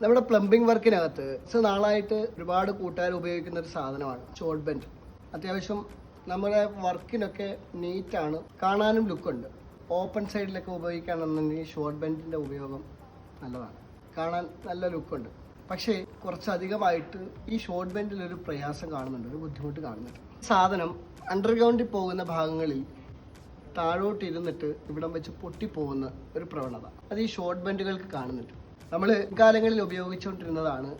നമ്മുടെ പ്ലംബിംഗ് വർക്കിനകത്ത് കുറച്ച് നാളായിട്ട് ഒരുപാട് കൂട്ടുകാർ ഉപയോഗിക്കുന്ന ഒരു സാധനമാണ് ഷോർട്ട് ബെൻഡ്. അത്യാവശ്യം നമ്മുടെ വർക്കിനൊക്കെ നീറ്റാണ് കാണാനും ലുക്കുണ്ട് ഓപ്പൺ സൈഡിലൊക്കെ ഉപയോഗിക്കുകയാണെന്നുണ്ടെങ്കിൽ ഷോർട്ട് ബെൻഡിന്റെ ഉപയോഗം നല്ലതാണ്. കാണാൻ നല്ല ലുക്കുണ്ട് പക്ഷേ കുറച്ചധികമായിട്ട് ഈ ഷോർട്ട് ബെൻഡിൽ ഒരു പ്രയാസം കാണുന്നുണ്ട് ഒരു ബുദ്ധിമുട്ട് കാണുന്നുണ്ട്. സാധനം അണ്ടർഗ്രൗണ്ടിൽ പോകുന്ന ഭാഗങ്ങളിൽ താഴോട്ട് ഇരുന്നിട്ട് ഇവിടം വെച്ച് പൊട്ടിപ്പോകുന്ന ഒരു പ്രവണത. അത് ഈ ഷോർട്ട് ബെൻഡുകൾക്ക് കാണുന്നുണ്ട്. നമ്മൾ കാലങ്ങളിൽ ഉപയോഗിച്ചുകൊണ്ടിരുന്നതാണ്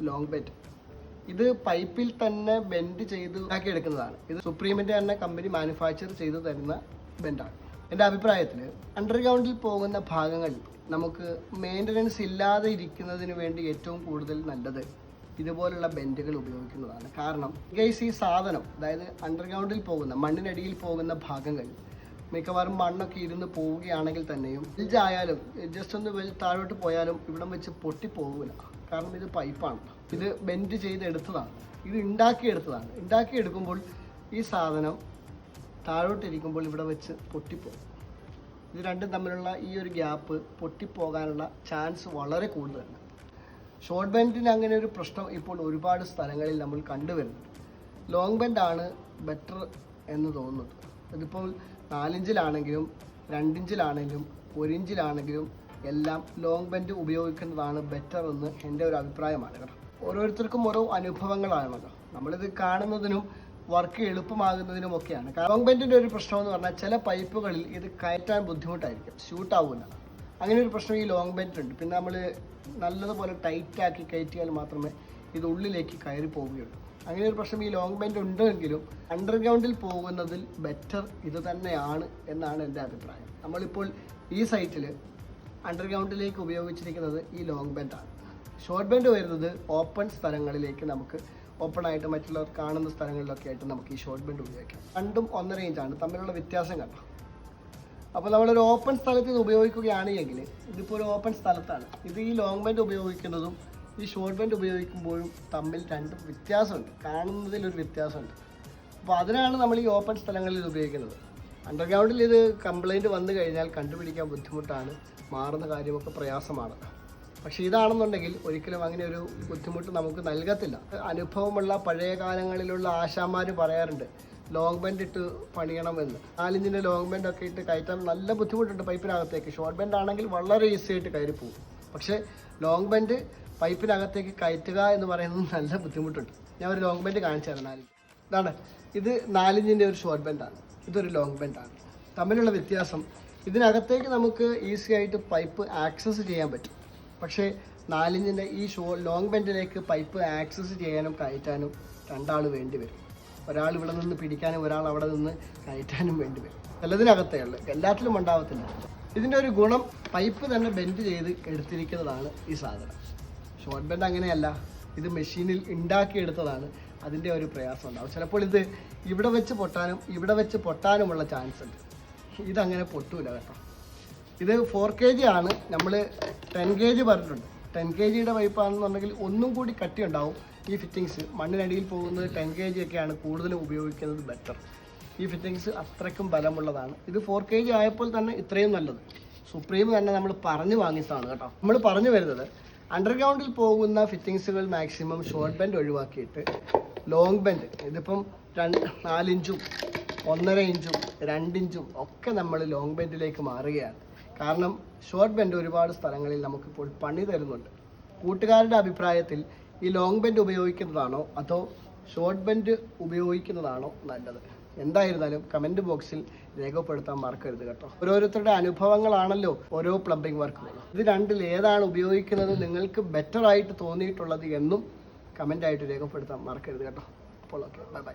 ലോങ് ബെറ്റ് ഇത് പൈപ്പിൽ തന്നെ ബെൻഡ് ചെയ്ത് ഉണ്ടാക്കി എടുക്കുന്നതാണ് ഇത് സുപ്രീമിന്റെ തന്നെ കമ്പനി മാനുഫാക്ചർ ചെയ്തു തരുന്ന ബെൻഡാണ് എന്റെ അഭിപ്രായത്തിൽ അണ്ടർഗ്രൗണ്ടിൽ പോകുന്ന ഭാഗങ്ങളിൽ നമുക്ക് മെയിന്റനൻസ് ഇല്ലാതെ ഇരിക്കുന്നതിന് വേണ്ടി ഏറ്റവും കൂടുതൽ നല്ലത് ഇതുപോലുള്ള ബെൻഡുകൾ ഉപയോഗിക്കുന്നതാണ്. കാരണം ഗൈസ് ഈ സാധനം അതായത് അണ്ടർഗ്രൗണ്ടിൽ പോകുന്ന മണ്ണിനടിയിൽ പോകുന്ന ഭാഗങ്ങൾ മിക്കവാറും മണ്ണൊക്കെ ഇരുന്ന് പോവുകയാണെങ്കിൽ തന്നെയും ആയാലും ജസ്റ്റ് ഒന്ന് വെൽ താഴോട്ട് പോയാലും ഇവിടം വെച്ച് പൊട്ടിപ്പോകില്ല കാരണം ഇത് പൈപ്പാണ്. ഇത് ബെൻഡ് ചെയ്തെടുത്തതാണ്. ഇത് ഉണ്ടാക്കിയെടുത്തതാണ് ഉണ്ടാക്കിയെടുക്കുമ്പോൾ ഈ സാധനം താഴോട്ടിരിക്കുമ്പോൾ ഇവിടെ വെച്ച് പൊട്ടിപ്പോകും ഇത് രണ്ടും തമ്മിലുള്ള ഈ ഒരു ഗ്യാപ്പ് പൊട്ടിപ്പോകാനുള്ള ചാൻസ് വളരെ കൂടുതലാണ്. ഷോർട്ട് ബെൻഡിന് അങ്ങനെ ഒരു പ്രശ്നം ഇപ്പോൾ ഒരുപാട് സ്ഥലങ്ങളിൽ നമ്മൾ കണ്ടുവരുന്നുണ്ട്. ലോങ് ബെൻഡാണ് ബെറ്റർ എന്ന് തോന്നുന്നത്. ഇതിപ്പോൾ നാലിഞ്ചിലാണെങ്കിലും രണ്ടിഞ്ചിലാണെങ്കിലും ഒരിഞ്ചിലാണെങ്കിലും എല്ലാം ലോങ് ബെൻഡ് ഉപയോഗിക്കുന്നതാണ് ബെറ്റർ എന്ന് എന്റെ ഒരു അഭിപ്രായമാണ് കേട്ടോ. ഓരോരുത്തർക്കും ഓരോ അനുഭവങ്ങളാണല്ലോ. നമ്മളിത് കാണുന്നതിനും വർക്ക് എളുപ്പമാകുന്നതിനും ഒക്കെയാണ് ലോങ് ബെൻഡിന്റെ ഒരു പ്രശ്നം എന്ന് പറഞ്ഞാൽ ചില പൈപ്പുകളിൽ ഇത് കയറ്റാൻ ബുദ്ധിമുട്ടായിരിക്കും ഷൂട്ട് ആവില്ല അങ്ങനെ ഒരു പ്രശ്നം ഈ ലോങ് ബെൻഡിലുണ്ട് പിന്നെ നമ്മൾ നല്ലതുപോലെ ടൈറ്റാക്കി കയറ്റിയാൽ മാത്രമേ ഇത് ഉള്ളിലേക്ക് കയറി പോവുകയുള്ളൂ. അങ്ങനെ ഒരു പ്രശ്നം ഈ ലോങ് ബാൻഡ് ഉണ്ടെങ്കിലും അണ്ടർഗ്രൗണ്ടിൽ പോകുന്നതിൽ ബെറ്റർ ഇത് തന്നെയാണ് എന്നാണ് എന്റെ അഭിപ്രായം. നമ്മളിപ്പോൾ ഈ സൈറ്റിൽ അണ്ടർഗ്രൗണ്ടിലേക്ക് ഉപയോഗിച്ചിരിക്കുന്നത് ഈ ലോങ് ബെൻഡാണ് ഷോർട്ട് ബെൻഡ് വരുന്നത് ഓപ്പൺ സ്ഥലങ്ങളിലേക്ക് നമുക്ക് ഓപ്പൺ ആയിട്ട് മറ്റുള്ളവർ കാണുന്ന സ്ഥലങ്ങളിലൊക്കെ ആയിട്ട് നമുക്ക് ഈ ഷോർട്ട് ബെൻഡ് ഉപയോഗിക്കാം. രണ്ടും ഒന്നര ഇഞ്ചാണ് തമ്മിലുള്ള വ്യത്യാസം കണ്ടോ? അപ്പോൾ നമ്മളൊരു ഓപ്പൺ സ്ഥലത്ത് ഇത് ഉപയോഗിക്കുകയാണെങ്കിൽ ഇതിപ്പോൾ ഒരു ഓപ്പൺ സ്ഥലത്താണ്. ഇത് ഈ ലോങ് ബെൻഡ് ഉപയോഗിക്കുന്നതും ഈ ഷോർട്ട് പാന്റ് ഉപയോഗിക്കുമ്പോഴും തമ്മിൽ രണ്ടും വ്യത്യാസമുണ്ട്. കാണുന്നതിൽ ഒരു വ്യത്യാസമുണ്ട്. അപ്പോൾ അതിനാണ് നമ്മൾ ഈ ഓപ്പൺ സ്ഥലങ്ങളിൽ ഉപയോഗിക്കുന്നത്. അണ്ടർഗ്രൗണ്ടിൽ ഇത് കംപ്ലൈന്റ് വന്നു കഴിഞ്ഞാൽ കണ്ടുപിടിക്കാൻ ബുദ്ധിമുട്ടാണ്. മാറുന്ന കാര്യമൊക്കെ പ്രയാസമാണ്. പക്ഷേ ഇതാണെന്നുണ്ടെങ്കിൽ ഒരിക്കലും അങ്ങനെ ഒരു ബുദ്ധിമുട്ട് നമുക്ക് നൽകത്തില്ല. അനുഭവമുള്ള പഴയ കാലങ്ങളിലുള്ള ആശാമാർ പറയാറുണ്ട് ലോങ് ബെൻഡ് ഇട്ട് പണിയണമെന്ന്. നാലിഞ്ചിന്റെ ലോങ് ബെൻഡ് ഒക്കെ ഇട്ട് കയറ്റാൻ നല്ല ബുദ്ധിമുട്ടുണ്ട് പൈപ്പിനകത്തേക്ക്. ഷോർട്ട് ബെൻഡ് ആണെങ്കിൽ വളരെ ഈസി ആയിട്ട് കയറി പോകും പക്ഷേ ലോങ് ബെൻഡ് പൈപ്പിനകത്തേക്ക് കയറ്റുക എന്ന് പറയുന്നത് നല്ല ബുദ്ധിമുട്ടുണ്ട്. ഞാൻ ഒരു ലോങ് ബെൻഡ് കാണിച്ചു തരാം നാലിഞ്ച് ഇതാണ്. ഇത് നാലിഞ്ചിന്റെ ഒരു ഷോർട്ട് ബെൻഡാണ് ഇതൊരു ലോങ് ബെൻഡാണ് തമ്മിലുള്ള വ്യത്യാസം ഇതിനകത്തേക്ക് നമുക്ക് ഈസി ആയിട്ട് പൈപ്പ് ആക്സസ് ചെയ്യാൻ പറ്റും. പക്ഷേ നാലിഞ്ചിന്റെ ഈ ഷോ ലോങ് ബെൻഡിലേക്ക് പൈപ്പ് ആക്സസ് ചെയ്യാനും കയറ്റാനും രണ്ടാൾ വേണ്ടി വരും. ഒരാൾ ഇവിടെ നിന്ന് പിടിക്കാനും ഒരാൾ അവിടെ നിന്ന് കയറ്റാനും വേണ്ടി വരും. എല്ലാത്തിനകത്തേ ഉള്ളു. എല്ലാത്തിലും ഉണ്ടാവത്തില്ല. ഇതിന്റെ ഒരു ഗുണം പൈപ്പ് തന്നെ ബെൻഡ് ചെയ്ത് എടുത്തിരിക്കുന്നതാണ് ഈ സാധനം. ഷോർട്ട് ബെൻഡ് അങ്ങനെയല്ല. ഇത് മെഷീനിൽ ഉണ്ടാക്കിയെടുത്തതാണ് അതിന്റെ ഒരു പ്രയാസം ഉണ്ടാവും. ചിലപ്പോൾ ഇത് ഇവിടെ വെച്ച് പൊട്ടാനും ഇവിടെ വെച്ച് പൊട്ടാനുമുള്ള ചാൻസ് ഉണ്ട്. ഇതങ്ങനെ പൊട്ടൂല കേട്ടോ. ഇത് ഫോർ കെ ജി ആണ്. നമ്മൾ ടെൻ കെ ജി പറഞ്ഞിട്ടുണ്ട് ടെൻ കെ ജിയുടെ പൈപ്പാണെന്നുണ്ടെങ്കിൽ ഒന്നും കൂടി കട്ടി ഉണ്ടാവും ഈ ഫിറ്റിങ്സ് മണ്ണിനടിയിൽ പോകുന്നത് ടെൻ കെ ജി ഒക്കെയാണ് കൂടുതലും ഉപയോഗിക്കുന്നത് ബെറ്റർ ഈ ഫിറ്റിങ്സ് അത്രയ്ക്കും ബലമുള്ളതാണ്. ഇത് ഫോർ കെ ജി ആയപ്പോൾ തന്നെ ഇത്രയും നല്ലത്. സുപ്രീം തന്നെ നമ്മൾ പറഞ്ഞു വാങ്ങിച്ചതാണ് കേട്ടോ. നമ്മൾ പറഞ്ഞു വരുന്നത് അണ്ടർഗ്രൗണ്ടിൽ പോകുന്ന ഫിറ്റിങ്സുകൾ മാക്സിമം ഷോർട്ട് ബെൻഡ് ഒഴിവാക്കിയിട്ട് ലോങ് ബെൻഡ് ഇതിപ്പം രണ്ട് നാലിഞ്ചും ഒന്നര ഇഞ്ചും രണ്ടിഞ്ചും ഒക്കെ നമ്മൾ ലോങ് ബെൻഡിലേക്ക് മാറുകയാണ്. കാരണം ഷോർട്ട് ബെൻഡ് ഒരുപാട് സ്ഥലങ്ങളിൽ നമുക്കിപ്പോൾ പണി തരുന്നുണ്ട്. കൂട്ടുകാരുടെ അഭിപ്രായത്തിൽ ഈ ലോങ് ബെൻഡ് ഉപയോഗിക്കുന്നതാണോ അതോ ഷോർട്ട് ബെൻഡ് ഉപയോഗിക്കുന്നതാണോ നല്ലത്? എന്തായിരുന്നാലും കമന്റ് ബോക്സിൽ രേഖപ്പെടുത്താൻ മറക്കരുത് കേട്ടോ. ഓരോരുത്തരുടെ അനുഭവങ്ങളാണല്ലോ ഓരോ പ്ലംബിംഗ് വർക്കുകൾ ഇത് രണ്ടിൽ ഏതാണ് ഉപയോഗിക്കുന്നത് നിങ്ങൾക്ക് ബെറ്റർ ആയിട്ട് തോന്നിയിട്ടുള്ളത് എന്നും കമന്റായിട്ട് രേഖപ്പെടുത്താൻ മറക്കരുത് കേട്ടോ. അപ്പോൾ ഓക്കെ ബൈ ബൈ